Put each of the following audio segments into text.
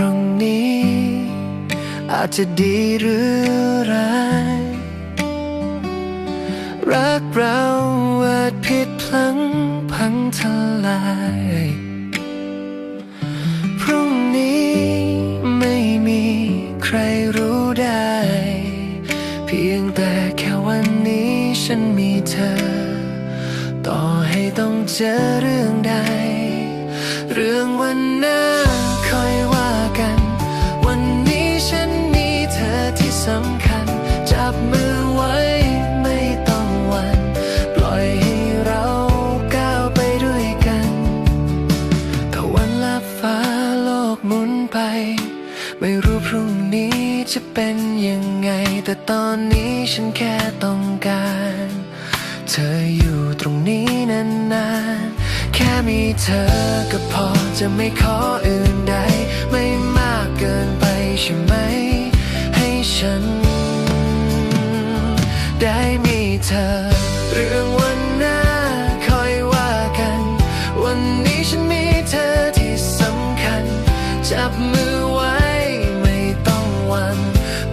รุ่งนี้ อาจจะดีหรือร้าย รักเราอาจผิดพลังพังทลาย พรุ่งนี้ไม่มีใครรู้ได้ เพียงแต่แค่วันนี้ฉันมีเธอ ต่อให้ต้องเจอเรื่องใด เรื่องวันหน้าคอย ไป ไม่รู้พรุ่งนี้จะเป็นยังไง แต่ตอนนี้ฉันแค่ต้องการ เธออยู่ตรงนี้นานๆ แค่มีเธอก็พอจะไม่ขออื่นใด ไม่มากเกินไปใช่ไหม ให้ฉัน ได้มีเธอ เรื่องวัน จับมือไว้ไม่ต้องวัน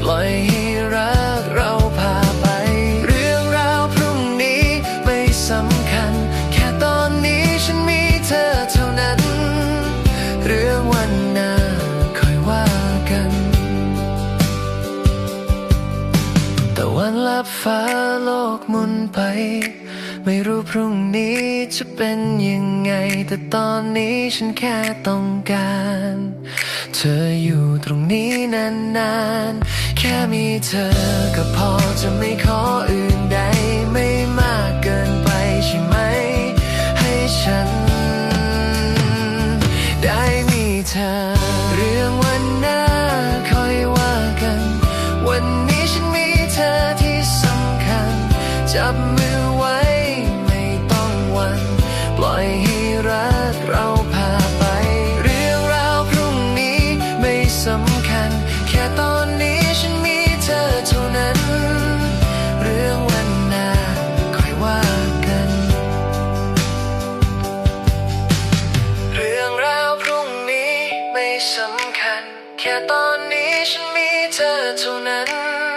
ปล่อยให้รักเราพาไป เรื่องราวพรุ่งนี้ไม่สำคัญ แค่ตอนนี้ฉันมีเธอเท่านั้น เรื่องวันหน้าคอยว่ากัน แต่วันลับฟ้า กหมุนไป ไม่รู้พรุ่งนี้จะเป็นยังไง แต่ตอนนี้ฉันแค่ต้องการ เธออยู่ตรงนี้นานๆ แค่มีเธอก็พอจะไม่ขออื่นใด ไม่มากเกินไปใช่ไหม ให้ฉัน ได้มีเธอ จับมือไว้ไม่ต้องวันปล่อยให้รักเราพาไป เรื่องราวพรุ่งนี้ไม่สำคัญ แค่ตอนนี้ฉันมีเธอเท่านั้น เรื่องวันหน้าคอยว่ากัน เรื่องราวพรุ่งนี้ไม่สำคัญ แค่ตอนนี้ฉันมีเธอเท่านั้น